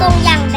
ทรงอย่าง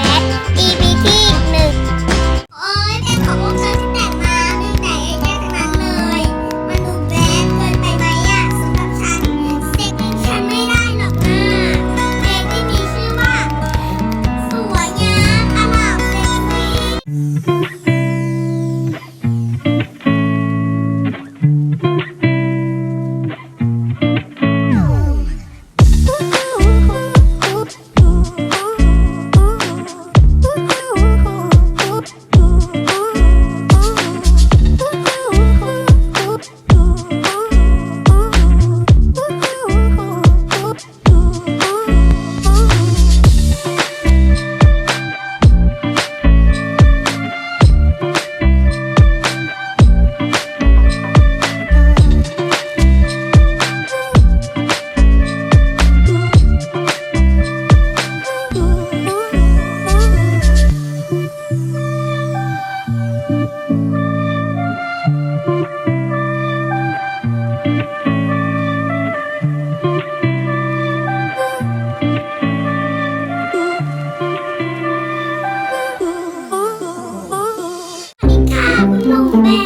แม่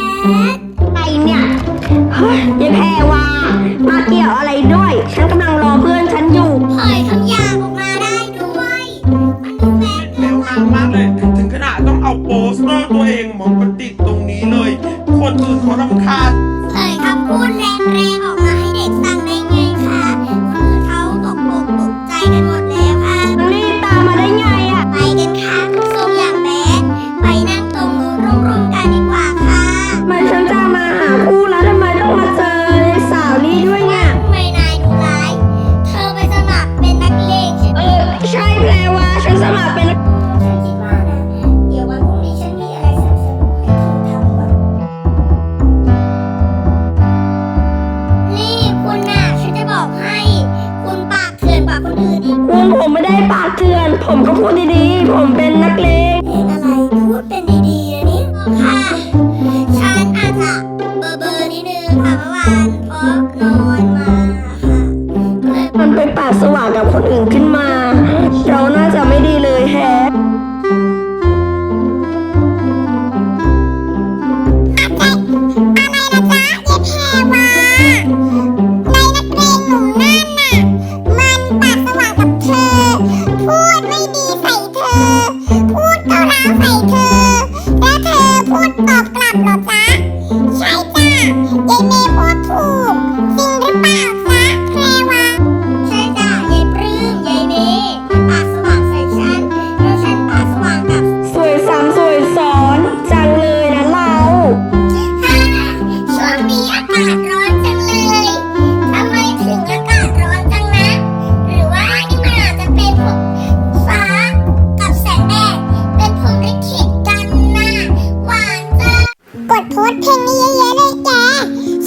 อะไรเนี่ยเฮ้ยยายแพรว่ามาเกี่ยวอะไรด้วย ฉันกำลัง ลุงผมไม่ได้ปากเถื่อน ผมก็พูดดีๆ ผมเป็นนักเลง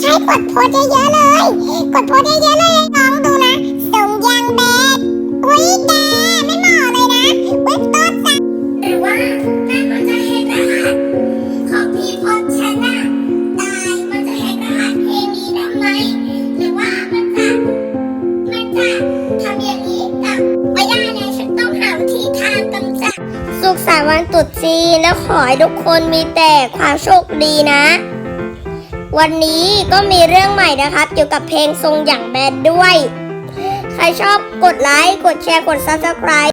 ท้กดโพสเยอะๆเลย กดโพสเยอะๆเลยน้องดูนะส่งยางแบดอุ้ยแกไม่เหมาะเลยนะเว็บต้นแงหรือว่าแม่มันจะเห็นรหัสของพี่พจน์ฉันะตายมันจะเห็นรหัสเพลงได้ไหมหรือว่ามันจะมันจะทำอย่างนี้กับไม่ได้นะฉันต้องหาวิธีทางกำจัดสุขสันต์วันตรุษจีนแล้วขอให้ทุกคนมีแต่ความโชคดีนะ วันนี้ก็มีเรื่องใหม่นะครับ เกี่ยวกับเพลงทรงอย่างแบนด้วย ใครชอบกดไลค์ กดแชร์ กด Subscribe